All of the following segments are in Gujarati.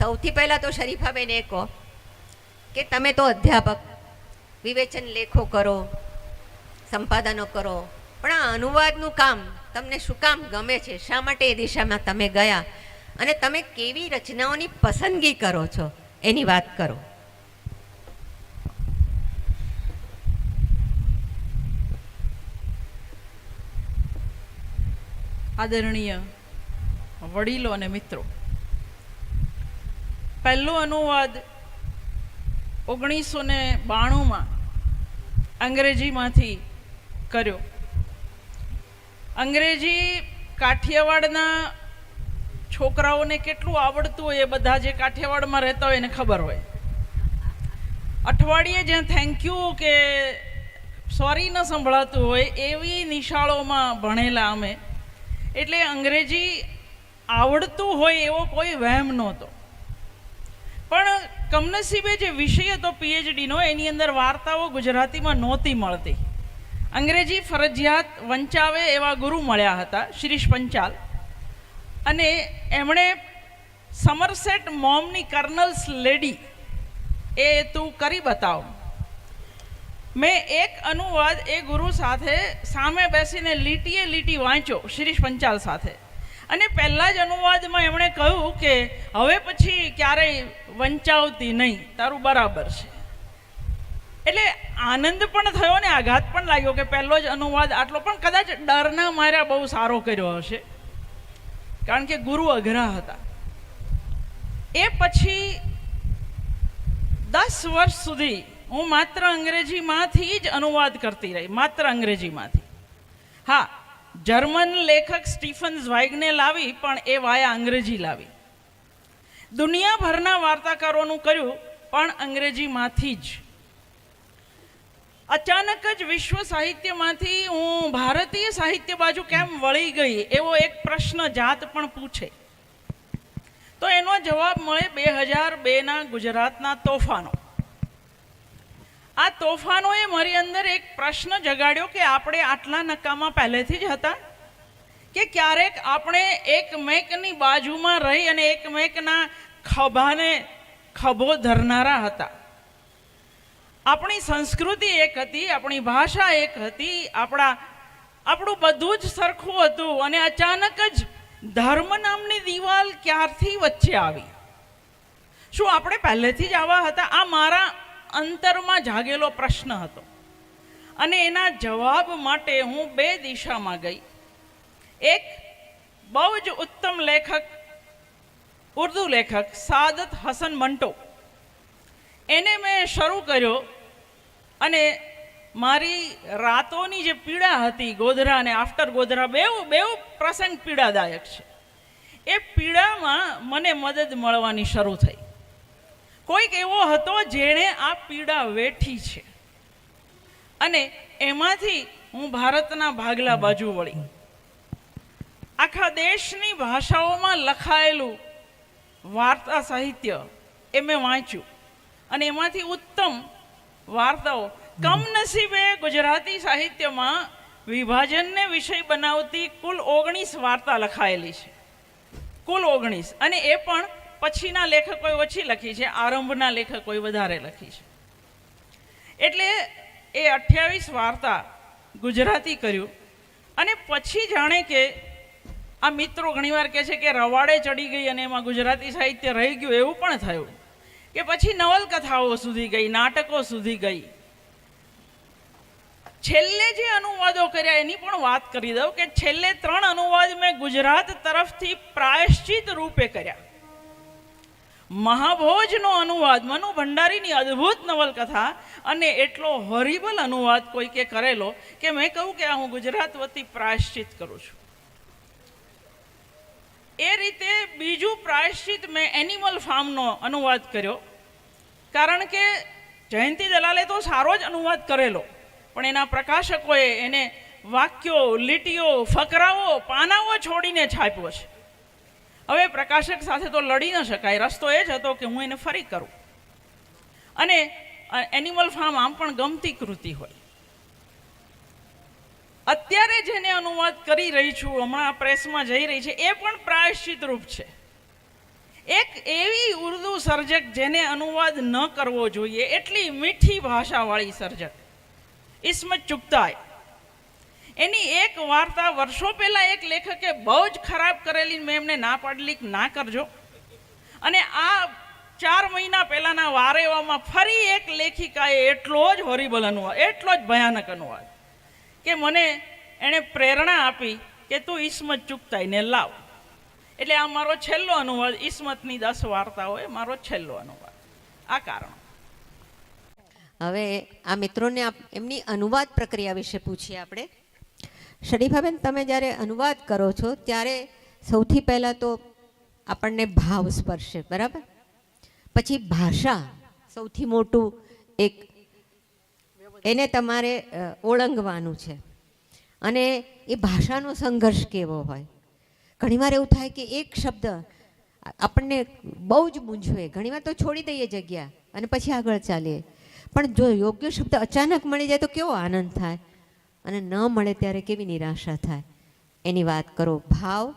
સૌથી પહેલાં તો શરીફાબેન એ કહો કે તમે તો અધ્યાપક, વિવેચન લેખો કરો, સંપાદનો કરો, પણ આ અનુવાદનું કામ તમને શું કામ ગમે છે? શા માટે એ દિશામાં તમે ગયા? અને તમે કેવી રચનાઓની પસંદગી કરો છો? એની વાત કરો. આદરણીય વડીલો અને મિત્રો પહેલો અનુવાદ ઓગણીસો ને બાણુંમાં અંગ્રેજીમાંથી કર્યો. અંગ્રેજી કાઠિયાવાડના છોકરાઓને કેટલું આવડતું હોય એ બધા જે કાઠિયાવાડમાં રહેતા હોય એને ખબર હોય. અઠવાડિયે જ્યાં થેન્ક યુ કે સોરી ન સંભળાતું હોય એવી નિશાળોમાં ભણેલા અમે. એટલે અંગ્રેજી આવડતું હોય એવો કોઈ વહેમ નહોતો. પણ કમનસીબે જે વિષય હતો પીએચડીનો એની અંદર વાર્તાઓ ગુજરાતીમાં નહોતી મળતી. અંગ્રેજી ફરજિયાત વંચાવે એવા ગુરુ મળ્યા હતા, શિરીષ પંચાલ. અને એમણે સમરસેટ મોમની કર્નલ્સ લેડી એ તું કરી બતાવ. મેં એક અનુવાદ એ ગુરુ સાથે સામે બેસીને લીટીએ લીટી વાંચ્યો, શિરીષ પંચાલ સાથે. અને પહેલા જ અનુવાદમાં એમણે કહ્યું કે હવે પછી ક્યારેય વંચાવતી નહીં, તારું બરાબર છે. એટલે આનંદ પણ થયો ને આઘાત પણ લાગ્યો કે પહેલો જ અનુવાદ આટલો, પણ કદાચ ડરના માર્યા બહુ સારો કર્યો હશે. કારણ કે ગુરુ અઘરા હતા. એ પછી દસ વર્ષ સુધી હું માત્ર અંગ્રેજીમાંથી જ અનુવાદ કરતી રહી, માત્ર અંગ્રેજીમાંથી. હા જર્મન લેખક સ્ટીફન ઝ્વાઇગને લાવી, પણ એ વાયા અંગ્રેજી લાવી. દુનિયાભરના વાર્તાકારોનું કર્યું, પણ અંગ્રેજીમાંથી જ. અચાનક જ વિશ્વ સાહિત્યમાંથી હું ભારતીય સાહિત્ય બાજુ કેમ વળી ગઈ, એવો એક પ્રશ્ન જાત પણ પૂછે. તો એનો જવાબ મળે બે હજાર બેના ગુજરાતના તોફાનો. આ તોફાનોએ મારી અંદર એક પ્રશ્ન જગાડ્યો કે આપણે આટલા નકામા પહેલેથી જ હતા? કે ક્યારેક આપણે એકમેકની બાજુમાં રહી અને એકમેકના ખભાને ખભો ધરનારા હતા. આપણી સંસ્કૃતિ એક હતી, આપણી ભાષા એક હતી, આપણા, આપણું બધું જ સરખું હતું અને અચાનક જ ધર્મ નામની દિવાલ ક્યારથી વચ્ચે આવી? શું આપણે પહેલેથી જ આવા હતા? આ મારા અંતરમાં જાગેલો પ્રશ્ન હતો. અને એના જવાબ માટે હું બે દિશામાં ગઈ. એક બહુ જ ઉત્તમ લેખક, ઉર્દુ લેખક, સાદત હસન મંટો. એને મેં શરૂ કર્યો અને મારી રાતોની જે પીડા હતી ગોધરા અને આફ્ટર ગોધરા બેવ બેવ પ્રસંગ પીડાદાયક છે. એ પીડામાં મને મદદ મળવાની શરૂ થઈ. કોઈક એવો હતો જેણે આ પીડા વેઠી છે. અને એમાંથી હું ભારતના ભાગલા બાજુ વળી. આખા દેશની ભાષાઓમાં લખાયેલું વાર્તા સાહિત્ય એ મેં વાંચ્યું. અને એમાંથી ઉત્તમ વાર્તાઓ. કમનસીબે ગુજરાતી સાહિત્યમાં વિભાજનને વિષય બનાવતી કુલ ઓગણીસ વાર્તા લખાયેલી છે. કુલ ઓગણીસ. અને એ પણ પછીના લેખકોએ ઓછી લખી છે, આરંભના લેખકોએ વધારે લખી છે. એટલે એ અઠ્યાવીસ વાર્તા ગુજરાતી કર્યું અને પછી જાણે કે આ મિત્રો ઘણીવાર કહે છે કે રવાડે ચડી ગઈ અને એમાં ગુજરાતી સાહિત્ય રહી ગયું એવું પણ થયું. કે પછી નવલકથાઓ સુધી ગઈ, નાટકો સુધી ગઈ. છેલ્લે જે અનુવાદો કર્યા એની પણ વાત કરી દઉં કે છેલ્લે ત્રણ અનુવાદ મેં ગુજરાત તરફથી પ્રાયશ્ચિત રૂપે કર્યા. મહાભોજનો અનુવાદ, મનુ ભંડારીની અદ્ભુત નવલકથા અને એટલો હોરિબલ અનુવાદ કોઈકે કરેલો કે મેં કહ્યું કે હું ગુજરાત વતી પ્રાયશ્ચિત કરું છું. એ રીતે બીજું પ્રાયશ્ચિત મેં એનિમલ ફાર્મનો અનુવાદ કર્યો. કારણ કે જયંતિ દલાલે તો સારો જ અનુવાદ કરેલો. પણ એના પ્રકાશકોએ એને વાક્યો, લીટીઓ, ફકરાઓ, પાનાઓ છોડીને છાપ્યો છે. હવે પ્રકાશક સાથે તો લડી ન શકાય. રસ્તો એ જ હતો કે હું એને ફરી કરું. અને એનિમલ ફાર્મ આમ પણ ગમતી કૃતિ હોય. અત્યારે જેને અનુવાદ કરી રહી છું, હમણાં પ્રેસમાં જઈ રહી છે, એ પણ પ્રાયશ્ચિત રૂપ છે. એક એવી ઉર્દુ સર્જક જેને અનુવાદ ન કરવો જોઈએ, એટલી મીઠી ભાષાવાળી સર્જક. ઇસ્મત ચુગતાય એની એક વાર્તા વર્ષો પહેલાં એક લેખકે બહુ જ ખરાબ કરેલી મેં એમને ના પાડેલી ના કરજો. અને આ ચાર મહિના પહેલાના વારેવામાં ફરી એક લેખિકાએ એટલો જ હોરિબલ અનુવાદ, એટલો જ ભયાનક અનુવાદ કે મને એણે પ્રેરણા આપી કે તું ઈસ્મત ચૂકતાઈને લાવ. એટલે આ મારો છેલ્લો અનુવાદ, ઈસ્મતની દસ વાર્તાઓ એ મારો છેલ્લો અનુવાદ. આ કારણ. હવે આ મિત્રોને એમની અનુવાદ પ્રક્રિયા વિશે પૂછીએ આપણે. શરીફાબેન તમે જ્યારે અનુવાદ કરો છો, ત્યારે સૌથી પહેલાં તો આપણને ભાવ સ્પર્શે, બરાબર? પછી ભાષા સૌથી મોટું એક, એને તમારે ઓળંગવાનું છે. અને એ ભાષાનો સંઘર્ષ કેવો હોય? ઘણીવાર એવું થાય કે એક શબ્દ આપણને બહુ જ મૂંઝવે. ઘણીવાર તો છોડી દઈએ જગ્યા અને પછી આગળ ચાલીએ. પણ જો યોગ્ય શબ્દ અચાનક મળી જાય તો કેવો આનંદ થાય? અને ન મળે ત્યારે કેવી નિરાશા થાય? એની વાત કરો, ભાવ,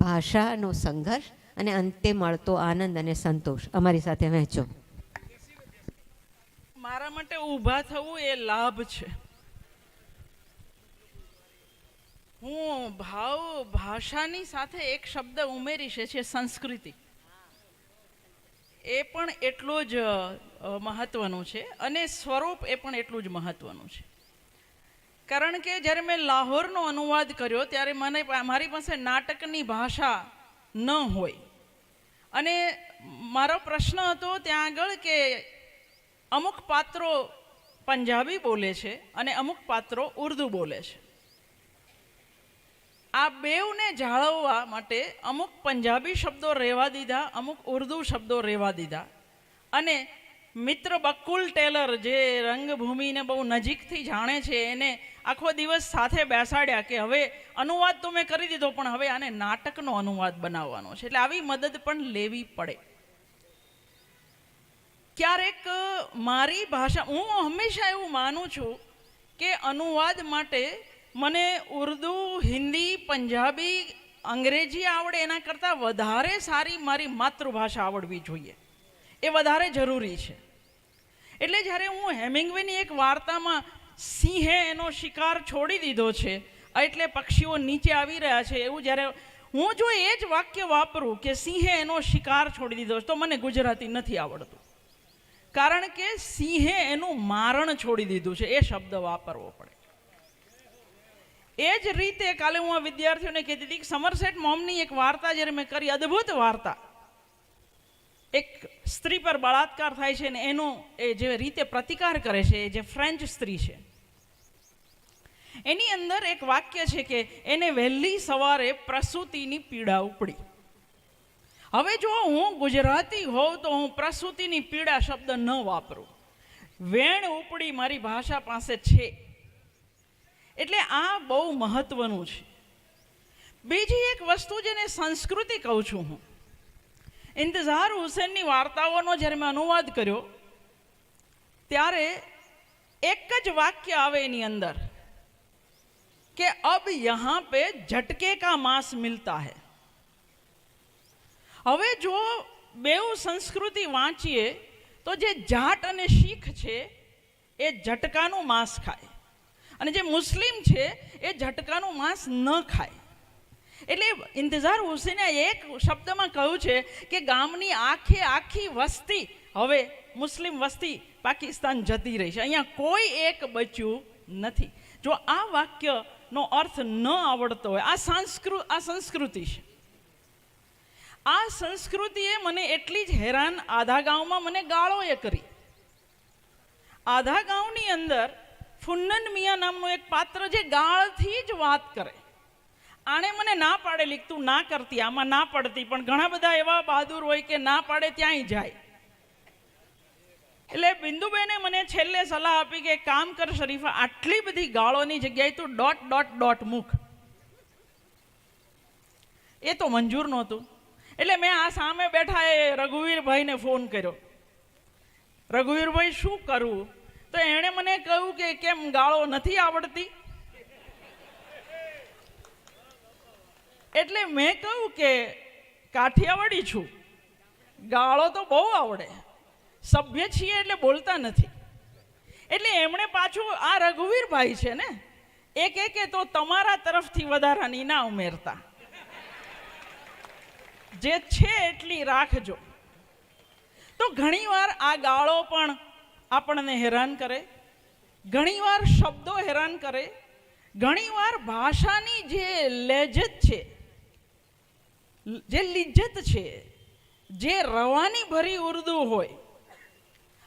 ભાષાનો સંઘર્ષ અને અંતે મળતો આનંદ અને સંતોષ. અમારી સાથે વહેંચો. મારા માટે ઊભા થવું એ લાભ છે. હું ભાવ, ભાષાની સાથે એક શબ્દ ઉમેરીશ છે સંસ્કૃતિ. એ પણ એટલું જ મહત્વનું છે અને સ્વરૂપ એ પણ એટલું જ મહત્વનું છે. કારણ કે જ્યારે મેં લાહોરનો અનુવાદ કર્યો, ત્યારે મને મારી પાસે નાટકની ભાષા ન હોય. અને મારો પ્રશ્ન હતો ત્યાં આગળ કે અમુક પાત્રો પંજાબી બોલે છે અને અમુક પાત્રો ઉર્દુ બોલે છે. આ બેઉને જાળવવા માટે અમુક પંજાબી શબ્દો રહેવા દીધા, અમુક ઉર્દુ શબ્દો રહેવા દીધા. અને મિત્ર બકુલ ટેલર જે રંગભૂમિને બહુ નજીકથી જાણે છે, એને આખો દિવસ સાથે બેસાડ્યા કે હવે અનુવાદ તો મેં કરી દીધો, પણ હવે આને નાટકનો અનુવાદ બનાવવાનો છે. એટલે આવી મદદ પણ લેવી પડે. ક્યારેક મારી ભાષા, હું હંમેશા એવું માનું છું કે અનુવાદ માટે મને ઉર્દુ, હિન્દી, પંજાબી, અંગ્રેજી આવડે, એના કરતાં વધારે સારી મારી માતૃભાષા આવડવી જોઈએ. એ વધારે જરૂરી છે. એટલે જ્યારે હું હેમિંગવેની એક વાર્તામાં સિંહે એનો શિકાર છોડી દીધો છે એટલે પક્ષીઓ નીચે આવી રહ્યા છે, એવું જ્યારે હું જો એ જ વાક્ય વાપરું કે સિંહે એનો શિકાર છોડી દીધો તો મને ગુજરાતી નથી આવડતું. કારણ કે સિંહે એનું મારણ છોડી દીધું છે, એ શબ્દ વાપરવો પડે. એ જ રીતે કાલે હું આ વિદ્યાર્થીઓને કહેતી હતી કે સમરસેટ મોમની એક વાર્તા જ્યારે મેં કરી, અદ્ભુત વાર્તા. એક સ્ત્રી પર બળાત્કાર થાય છે ને એનો એ જે રીતે પ્રતિકાર કરે છે, એ જે ફ્રેન્ચ સ્ત્રી છે. એની અંદર એક વાક્ય છે કે એને વહેલી સવારે પ્રસૂતિની પીડા ઉપડી. હવે જો હું ગુજરાતી હોઉં તો હું પ્રસૂતિની પીડા શબ્દ ન વાપરું. વેણ ઉપડી મારી ભાષા પાસે છે. એટલે આ બહુ મહત્વનું છે. બીજી એક વસ્તુ જેને સંસ્કૃતિ કહું છું હું ઇંતઝાર હુસેનની વાર્તાઓનો જ્યારે મેં અનુવાદ કર્યો, ત્યારે એક જ વાક્ય આવે એની અંદર કે, અબ યહાં પે ઝટકે કા માંસ મિલતા હૈ. હવે જો બેઉ સંસ્કૃતિ વાંચીએ, તો જે જાટ અને શીખ છે, એ ઝટકાનું માંસ ખાય. અને જે મુસ્લિમ છે, એ ઝટકાનું માંસ ન ખાય. એટલે ઇંતજાર હુસેને એક શબ્દમાં કહ્યું છે કે ગામની આખે આખી વસ્તી, હવે મુસ્લિમ વસ્તી પાકિસ્તાન જતી રહી છે. અહીંયા કોઈ એક બચ્યું નથી. જો આ વાક્યનો અર્થ ન આવડતો હોય, આ સંસ્કૃ, આ સંસ્કૃતિ છે. આ સંસ્કૃતિએ મને એટલી જ હેરાન આધા ગામમાં મને ગાળોએ કરી. આધા ગામની અંદર ફુન્નન મિયા નામનું એક પાત્ર જે ગાળથી જ વાત કરે. આણે મને ના પાડેલી લીખતું ના કરતી, આમાં ના પડતી, પણ ઘણા બધા એવા બહાદુર હોય કે ના પાડે ત્યાંય જાય. એટલે બિંદુબેને મને છેલ્લે સલાહ આપી કે કામ કર શરીફા, આટલી બધી ગાળોની જગ્યાએ તું ડોટ ડોટ ડોટ મૂક. એ તો મંજૂર નહોતું. એટલે મેં આ સામે બેઠા એ રઘુવીરભાઈને ફોન કર્યો. રઘુવીરભાઈ, શું કરવું તો એણે મને કહ્યું કે કેમ ગાળો નથી આવડતી? એટલે મેં કહ્યું કે કાઠિયાવાડી છું. ગાળો તો બહુ આવડે. સભ્ય છીએ એટલે બોલતા નથી. એટલે એમણે પાછું આ રઘુવીરભાઈ છે ને, એ કે કે તો તમારા તરફથી વધારાની ના ઉમેરતા. જે છે એટલી રાખજો. તો ઘણીવાર આ ગાળો પણ આપણને હેરાન કરે. ઘણીવાર શબ્દો હેરાન કરે. ઘણીવાર ભાષાની જે લેજત છે જે લિજ્જત છે, જે રવાની ભરી ઉર્દુ હોય.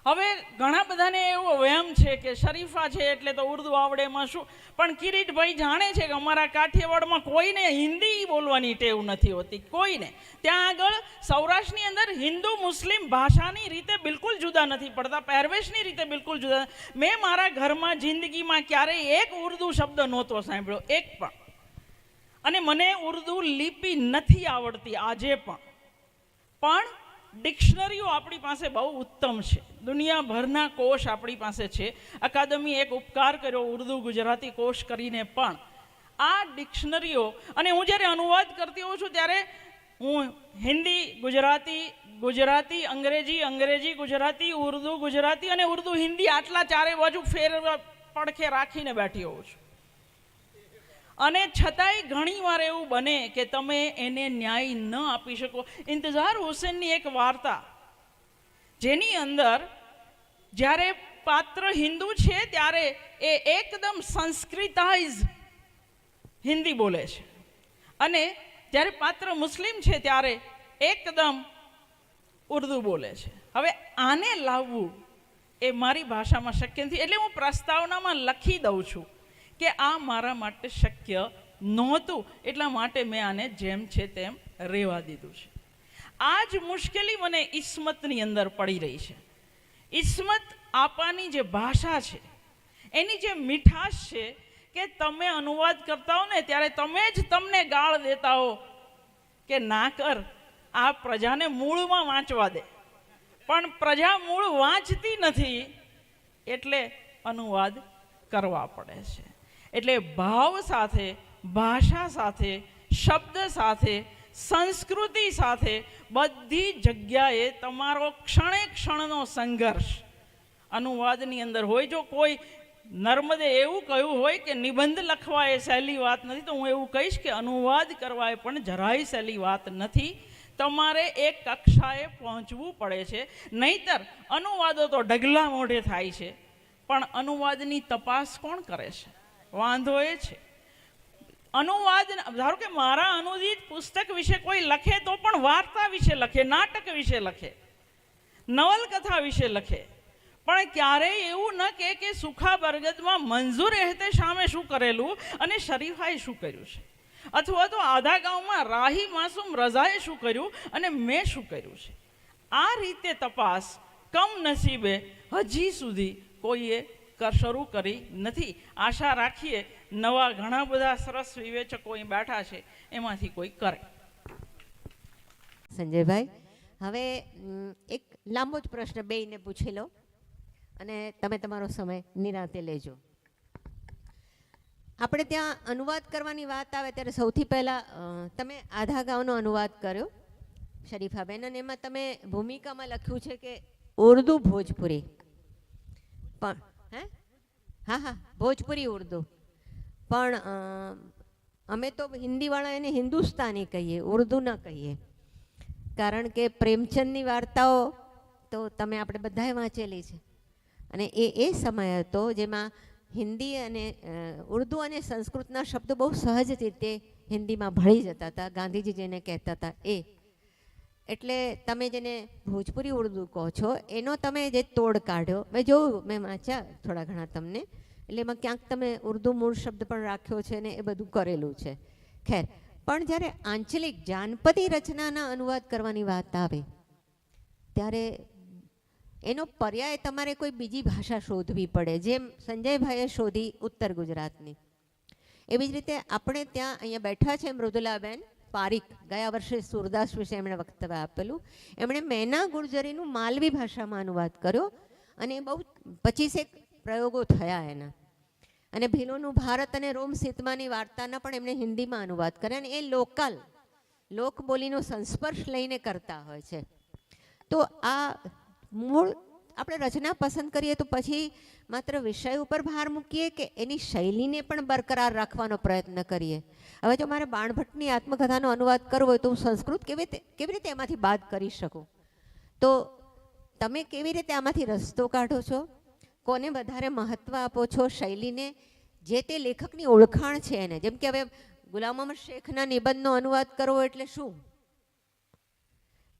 હવે ઘણા બધાને એવો વહેમ છે કે શરીફા છે એટલે તો ઉર્દુ આવડે એમાં શું? પણ કિરીટભાઈ જાણે છે કે અમારા કાઠિયાવાડમાં કોઈને હિન્દી બોલવાની ટેવ નથી હોતી, કોઈને. ત્યાં આગળ સૌરાષ્ટ્રની અંદર હિન્દુ મુસ્લિમ ભાષાની રીતે બિલકુલ જુદા નથી પડતા, પહેરવેશની રીતે બિલકુલ જુદા. મેં મારા ઘરમાં જિંદગીમાં ક્યારેય એક ઉર્દુ શબ્દ નહોતો સાંભળ્યો, એક પણ. અને મને ઉર્દુ લિપિ નથી આવડતી, આજે પણ. પણ ડિક્શનરીઓ આપણી પાસે બહુ ઉત્તમ છે. દુનિયાભરના કોષ આપણી પાસે છે. અકાદમી એક ઉપકાર કર્યો ઉર્દુ ગુજરાતી કોષ કરીને પણ. આ ડિક્શનરીઓ, અને હું જ્યારે અનુવાદ કરતી હોઉં છું ત્યારે હું હિન્દી, ગુજરાતી ગુજરાતી, અંગ્રેજી અંગ્રેજી, ગુજરાતી, ઉર્દુ ગુજરાતી અને ઉર્દુ હિન્દી આટલા ચારે બાજુ ફેર પડખે રાખીને બેઠી હોઉં છું. અને છતાંય ઘણીવાર એવું બને કે તમે એને ન્યાય ન આપી શકો. ઇંતજાર હુસેનની એક વાર્તા, જેની અંદર જ્યારે પાત્ર હિન્દુ છે ત્યારે એ એકદમ સંસ્કૃતાઇઝ હિન્દી બોલે છે. અને જ્યારે પાત્ર મુસ્લિમ છે ત્યારે એકદમ ઉર્દુ બોલે છે. હવે આને લાવવું એ મારી ભાષામાં શક્ય નથી. એટલે હું પ્રસ્તાવનામાં લખી દઉં છું. કે આ મારા માટે શક્ય નહોતું. એટલા માટે મેં આને જેમ છે તેમ રહેવા દીધું છે. આ જ મુશ્કેલી મને ઈસ્મતની અંદર પડી રહી છે. ઈસ્મત આપવાની જે ભાષા છે, એની જે મીઠાશ છે કે તમે અનુવાદ કરતા હો ને, ત્યારે તમે જ તમને ગાળ દેતા હો કે ના કર, આ પ્રજાને મૂળમાં વાંચવા દે. પણ પ્રજા મૂળ વાંચતી નથી, એટલે અનુવાદ કરવા પડે છે. એટલે ભાવ સાથે, ભાષા સાથે, શબ્દ સાથે, સંસ્કૃતિ સાથે બધી જગ્યાએ તમારો ક્ષણે ક્ષણનો સંઘર્ષ. અનુવાદની અંદર હોય, જો કોઈ નર્મદે એવું કહ્યું હોય કે નિબંધ લખવા એ સહેલી વાત નથી, તો હું એવું કહીશ કે અનુવાદ કરવા એ પણ જરાય સહેલી વાત નથી. તમારે એક કક્ષાએ પહોંચવું પડે છે. નહીતર અનુવાદો તો ઢગલા મોઢે થાય છે. પણ અનુવાદની તપાસ કોણ કરે છે? વાંધો એ છે. અનુવાદ ધારો કે મારા અનુદિત પુસ્તક વિશે કોઈ લખે તો પણ વાર્તા વિશે લખે, નાટક વિશે લખે, નવલકથા વિશે લખે. પણ ક્યારેય એવું ન કે કે સુખા બરગદમાં મંજૂર એહતે સામે શું કરેલું અને શરીફાએ શું કર્યું છે? અથવા તો આધા ગામમાં રાહી માસૂમ રઝાએ શું કર્યું અને મેં શું કર્યું છે? આ રીતે તપાસ કમનસીબે હજી સુધી કોઈએ શરૂ કરી નથી. આશા રાખીએ નવા ઘણા બધા સરસ વિવેચકો અહીં બેઠા છે. એમાંથી કોઈ કરે. સંજયભાઈ, હવે એક લાંબો જ પ્રશ્ન બેયને પૂછી લો અને તમે તમારો સમય નિરાંતે લેજો. આપણે ત્યાં અનુવાદ કરવાની વાત આવે ત્યારે સૌથી પહેલાં તમે આધા ગાંવનો અનુવાદ કર્યો, શરીફાબેન, અને એમાં તમે ભૂમિકામાં લખ્યું છે કે ઉર્દુ ભોજપુરી. પણ હે? હા હા, ભોજપુરી ઉર્દુ. પણ અમે તો હિન્દીવાળા એને હિન્દુસ્તાની કહીએ, ઉર્દુ ન કહીએ. કારણ કે પ્રેમચંદની વાર્તાઓ તો તમે આપણે બધાએ વાંચેલી છે. અને એ એ સમય હતો જેમાં હિન્દી અને ઉર્દુ અને સંસ્કૃતના શબ્દો બહુ સહજ રીતે હિન્દીમાં ભળી જતા હતા. ગાંધીજી જેને કહેતા હતા એ. એટલે તમે જેને ભોજપુરી ઉર્દુ કહો છો, એનો તમે જે તોડ કાઢ્યો, મેં જોયું, મેં વાંચ્યા થોડા ઘણા તમને, એટલે એમાં ક્યાંક તમે ઉર્દુ મૂળ શબ્દ પણ રાખ્યો છે ને એ બધું કરેલું છે. ખેર, પણ જ્યારે આંચલિક જાનપદી રચનાના અનુવાદ કરવાની વાત આવે, ત્યારે એનો પર્યાય તમારે કોઈ બીજી ભાષા શોધવી પડે, જેમ સંજયભાઈએ શોધી ઉત્તર ગુજરાતની. એવી જ રીતે આપણે ત્યાં અહીંયા બેઠા છે મૃદુલાબેન પારીખ ગયા વર્ષે સુરદાસ વિશે એમણે વક્તવ્ય આપેલું. એમણે મેના ગુર્જરીનું માલવી ભાષામાં અનુવાદ કર્યો અને બહુ પચીસેક પ્રયોગો થયા એના. અને ભીલોનું ભારત અને રોમ સીતમાની વાર્તાના પણ એમણે હિન્દીમાં અનુવાદ કર્યા અને એ લોકલ, લોકબોલીનો સંસ્પર્શ લઈને કરતા હોય છે. તો આ મૂળ આપણે રચના પસંદ કરીએ તો પછી માત્ર વિષય ઉપર ભાર મૂકીએ કે એની શૈલીને પણ બરકરાર રાખવાનો પ્રયત્ન કરીએ. હવે જો મારે બાણભટ્ટની આત્મકથાનો અનુવાદ કરવો હોય તો હું સંસ્કૃત કેવી કેવી રીતે એમાંથી બાદ કરી શકું? તો તમે કેવી રીતે આમાંથી રસ્તો કાઢો છો? કોને વધારે મહત્ત્વ આપો છો શૈલીને? જે તે લેખકની ઓળખાણ છે એને. જેમ કે હવે ગુલામ અહમદ શેખના નિબંધનો અનુવાદ કરવો એટલે શું?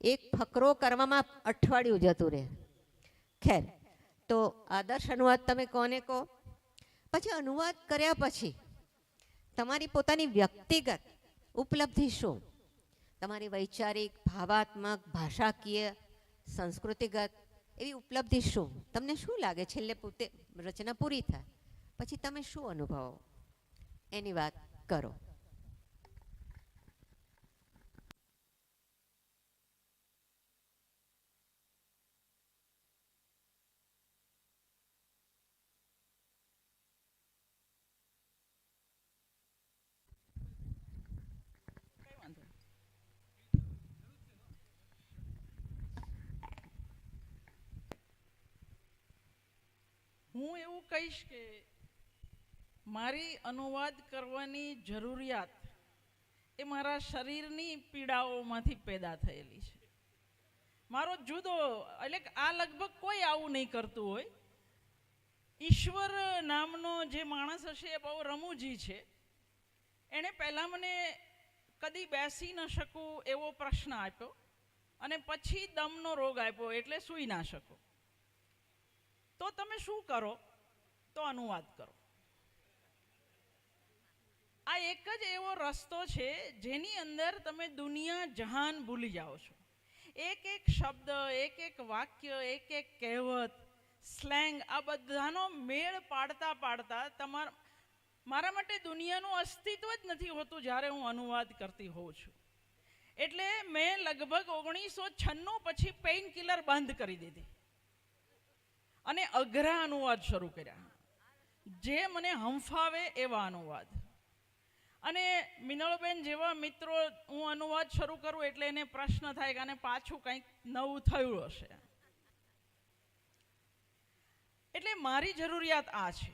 એક ફકરો કરવામાં અઠવાડિયું જતું રહે. ખેર. તો આદર્શ અનુવાદ તમે કોને કહો? પછી અનુવાદ કર્યા પછી તમારી પોતાની વ્યક્તિગત ઉપલબ્ધિ શું? તમારી વૈચારિક, ભાવાત્મક, ભાષાકીય, સંસ્કૃતિગત એવી ઉપલબ્ધિ શું? તમને શું લાગે? છેલ્લે પોતે રચના પૂરી થાય. પછી તમે શું અનુભવો? એની વાત કરો. કહીશ કે મારી અનુવાદ કરવાની જરૂરિયાત એ મારા શરીરની પીડાઓમાંથી પેદા થયેલી છે. મારો જુદો, એટલે આ લગભગ કોઈ આવું નહીં કરતું હોય. ઈશ્વર નામનો જે માણસ હશે એ બહુ રમૂજી છે. એણે પહેલાં મને કદી બેસી ન શકું એવો પ્રશ્ન આપ્યો અને પછી દમનો રોગ આપ્યો એટલે સૂઈ ના શકો. તો તમે શું કરો? તો અનુવાદ કરો. આ એક જ એવો રસ્તો છે જેની અંદર તમે દુનિયા જહાન ભૂલી જાઓ છો. એક એક શબ્દ, એક એક વાક્ય, એક એક કહેવત સ્લેંગ આ બધાનો મેળ પાડતા પાડતા તમારા, મારા માટે દુનિયાનું અસ્તિત્વ જ નથી હોતું જ્યારે હું અનુવાદ કરતી હોઉં છું. એટલે મેં લગભગ ઓગણીસો છન્નું પછી પેઇન કિલર બંધ કરી દીધી. અને અઘરા અનુવાદ શરૂ કર્યા. જે મને હંફાવે એવા અનુવાદ. અને મિનળબેન જેવા મિત્રો હું અનુવાદ શરૂ કરું એટલે એને પ્રશ્ન થાય કે આને પાછું કંઈક નવું થયું હશે. એટલે મારી જરૂરિયાત આ છે.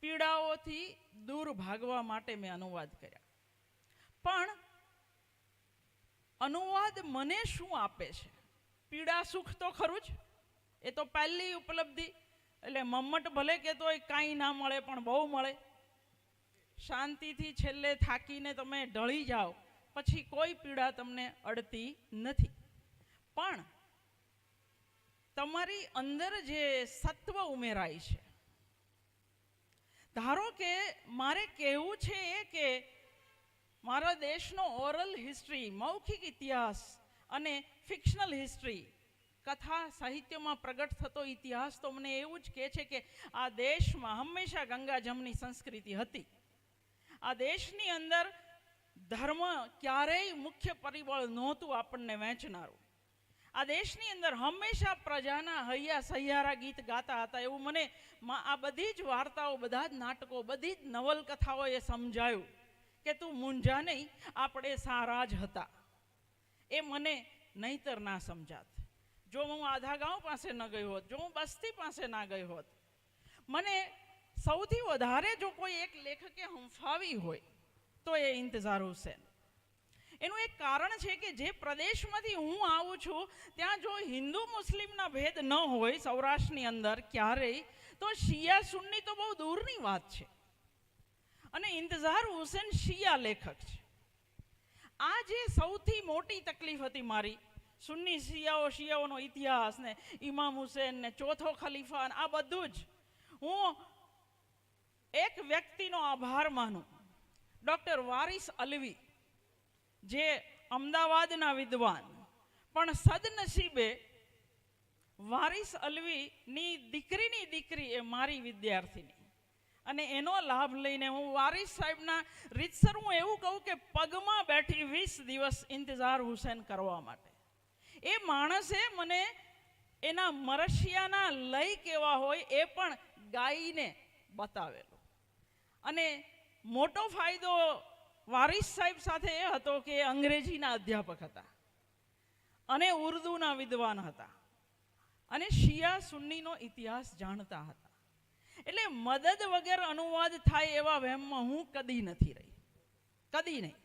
પીડાઓથી દૂર ભાગવા માટે મેં અનુવાદ કર્યા. પણ અનુવાદ મને શું આપે છે? પીડા સુખ તો ખરું જ. એ તો પહેલી ઉપલબ્ધિ. એટલે મમ્મટ ભલે કહેતો હોય, કાંઈ ના મળે, પણ બહુ મળે. શાંતિથી છેલ્લે થાકીને તમે ઢળી જાઓ, પછી કોઈ પીડા તમને અડતી નથી. પણ તમારી અંદર જે સત્વ ઉમેરાય છે, ધારો કે મારે કહેવું છે એ કે મારા દેશનો ઓરલ હિસ્ટ્રી મૌખિક ઇતિહાસ અને ફિક્શનલ હિસ્ટ્રી કથા સાહિત્યમાં પ્રગટ થતો ઇતિહાસ તો મને એવું જ કહે છે કે આ દેશમાં હંમેશા ગંગાજમની સંસ્કૃતિ હતી. આ દેશની અંદર ધર્મ ક્યારેય મુખ્ય પરિબળ નહોતું આપણને વહેંચનારું. આ દેશની અંદર હંમેશા પ્રજાના હૈયા સહિયારા ગીત ગાતા હતા એવું મને આ બધી જ વાર્તાઓ, બધા જ નાટકો, બધી જ નવલકથાઓએ સમજાયું કે તું મૂંઝા નહીં, આપણે સારા જ હતા. એ મને નહીતર ના સમજાત. જો હું આધા ગાંવ પાસે ન ગઈ હોત, જો હું બસ્તી પાસે ના ગઈ હોત. મને સૌથી વધારે જો કોઈ એક લેખકે હંફાવી હોય, તો એ ઇંતજાર હુસેન. એનું એક કારણ છે કે જે પ્રદેશમાંથી હું આવું છું, ત્યાં જો હિન્દુ મુસ્લિમના ભેદ ન હોય સૌરાષ્ટ્રની અંદર ક્યારેય, તો શિયા સુન્ની તો બહુ દૂરની વાત છે. અને ઇંતજાર હુસેન શિયા લેખક છે. આ જે સૌથી મોટી તકલીફ હતી મારી સુન્ની શિયાઓ શિયાઓનો ઇતિહાસ ને ઇમામ હુસેન ને ચોથો ખલીફા આ બધું જ હું એક વ્યક્તિનો આભાર માનું. ડૉક્ટર વારિસ અલવી જે અમદાવાદના વિદ્વાન, પણ સદનસીબે વારિસ અલવીની દીકરીની દીકરી એ મારી વિદ્યાર્થીની. અને એનો લાભ લઈને હું વારિસ સાહેબના રીતસર હું એવું કહું કે પગમાં બેઠી વીસ દિવસ ઇંતજાર હુસેન કરવા માટે. એ માણસે મને એના મરશિયાના લય કેવા હોય એ પણ ગાઈને બતાવેલું. અને મોટો ફાયદો વારિસ સાહેબ સાથે એ હતો કે અંગ્રેજીના અધ્યાપક હતા અને ઉર્દૂના વિદ્વાન હતા અને શિયા સુન્નીનો ઇતિહાસ જાણતા હતા. એટલે મદદ વગર અનુવાદ થાય એવા વહેમમાં હું કદી નથી રહી. કદી નહીં.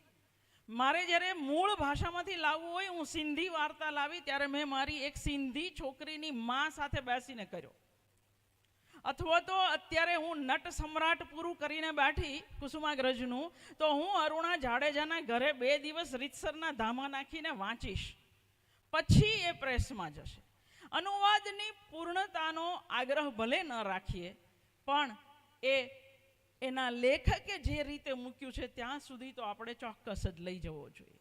મારે જ્યારે મૂળ ભાષામાંથી લાવવું હોય, હું સિંધી વાર્તા લાવી, ત્યારે મેં મારી એક સિંધી છોકરીની મા સાથે બેસીને કર્યો. અથવા તો અત્યારે હું નટ સમ્રાટ પૂરું કરીને બેઠી કુસુમાગ્રજનું, તો હું અરુણા જાડેજાના ઘરે બે દિવસ રીતસરના ધામા નાખીને વાંચીશ. પછી એ પ્રેસમાં જશે. અનુવાદની પૂર્ણતાનો આગ્રહ ભલે ન રાખીએ, પણ એ એના લેખકે જે રીતે મૂક્યું છે, ત્યાં સુધી તો આપણે ચોક્કસ જ લઈ જવો જોઈએ.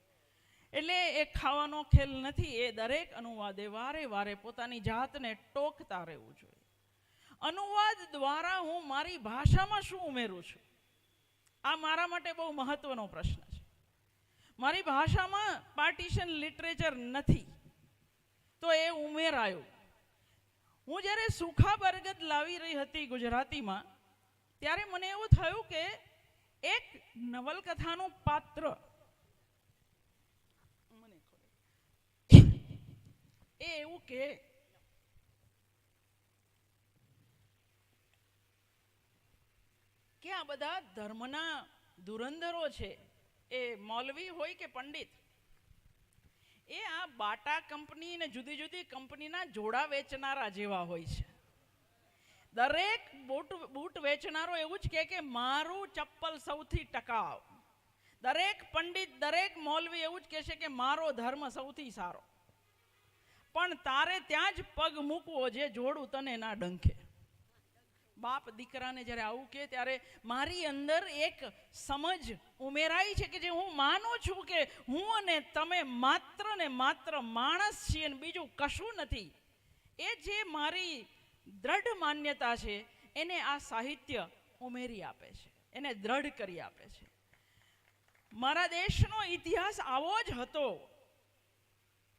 એટલે એ ખાવાનો ખેલ નથી, એ દરેક અનુવાદે વારે વારે પોતાની જાતને ટોકતા રહેવું જોઈએ. અનુવાદ દ્વારા હું મારી ભાષામાં શું ઉમેરું છું? આ મારા માટે બહુ મહત્વનો પ્રશ્ન છે. મારી ભાષામાં પાર્ટીશન લિટરેચર નથી, તો એ ઉમેરાયું. હું જ્યારે સુખા બરગદ લાવી રહી હતી ગુજરાતીમાં ત્યારે મને એવું થયું કે એક નવલકથાનું પાત્ર એ એવું કે કે આ બધા ધર્મના ધુરંધરો છે, એ મૌલવી હોય કે પંડિત, એ આ બાટા કંપની ને જુદી જુદી કંપનીના જોડા વેચનારા જેવા હોય છે. દરેક બૂટ બૂટ વેચનારો એવું જ કહે કે મારું ચપ્પલ સૌથી ટકાવ. દરેક પંડિત, દરેક મૌલવી એવું જ કહેશે કે મારો ધર્મ સૌથી સારો. પણ તારે ત્યાં જ પગ મૂકવો જે જોડું તને ના ડંખે. બાપ દીકરાને જ્યારે આવું કહે ત્યારે મારી અંદર એક સમજ ઉમેરાઈ છે કે જે હું માનું છું કે હું અને તમે માત્ર ને માત્ર માણસ છીએ ને બીજું કશું નથી. એ જે મારી દ્રઢ માન્યતા છે, એને આ સાહિત્ય ઉમેરી આપે છે, એને દ્રઢ કરી આપે છે. મારા દેશનો ઇતિહાસ આવો જ હતો.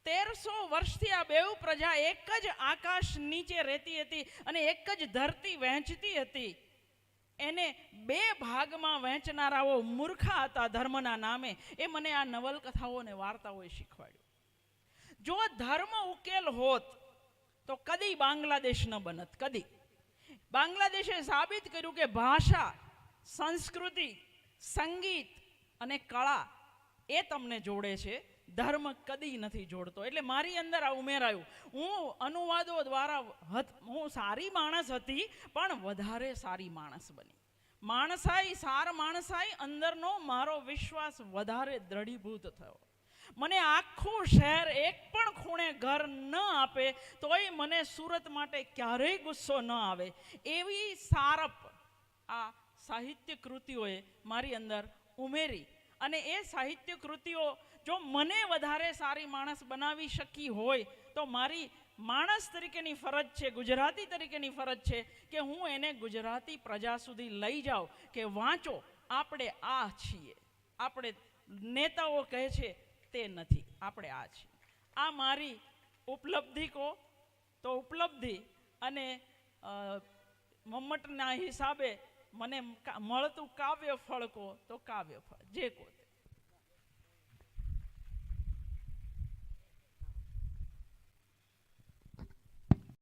તેરસો વર્ષથી આ બેઉ પ્રજા એક જ આકાશ નીચે રહેતી હતી અને એક જ ધરતી વહેંચતી હતી. એને બે ભાગમાં વહેંચનારાઓ મૂર્ખા હતા ધર્મના નામે. એ મને આ નવલકથાઓ અને વાર્તાઓએ શીખવાડ્યું. જો ધર્મ ઉકેલ હોત તો કદી બાંગ્લાદેશ ન બનત, કદી. બાંગ્લાદેશે સાબિત કર્યું કે ભાષા, સંસ્કૃતિ, સંગીત અને કળા એ તમને જોડે છે. ધર્મ કદી નથી જોડતો. એટલે મારી અંદર આ ઉમેરાયું. હું અનુવાદો દ્વારા હું સારી માણસ હતી, પણ વધારે સારી માણસ બની. માણસાઈ સાર માણસાઈ અંદરનો મારો વિશ્વાસ વધારે દ્રઢીભૂત થયો. મને આખું શહેર એક પણ ખૂણે ઘર ન આપે, તોય મને સુરત માટે ક્યારેય ગુસ્સો ન આવે. એવી સારપ આ સાહિત્ય કૃતિઓએ મારી અંદર ઉમેરી. અને એ સાહિત્ય કૃતિઓ જો મને વધારે સારી માણસ બનાવી શકી હોય, તો મારી માણસ તરીકેની ફરજ છે, ગુજરાતી તરીકેની ફરજ છે કે હું એને ગુજરાતી પ્રજા સુધી લઈ જાઉં, કે વાંચો, આપણે આ છીએ. આપણે નેતાઓ કહે છે તે નથી. આપણે આ છીએ. આ મારી ઉપલબ્ધિ કહો. તો ઉપલબ્ધિ અને મમ્મટના હિસાબે મને મળતું કાવ્ય ફળ કહો, તો કાવ્ય ફળ જે કહો.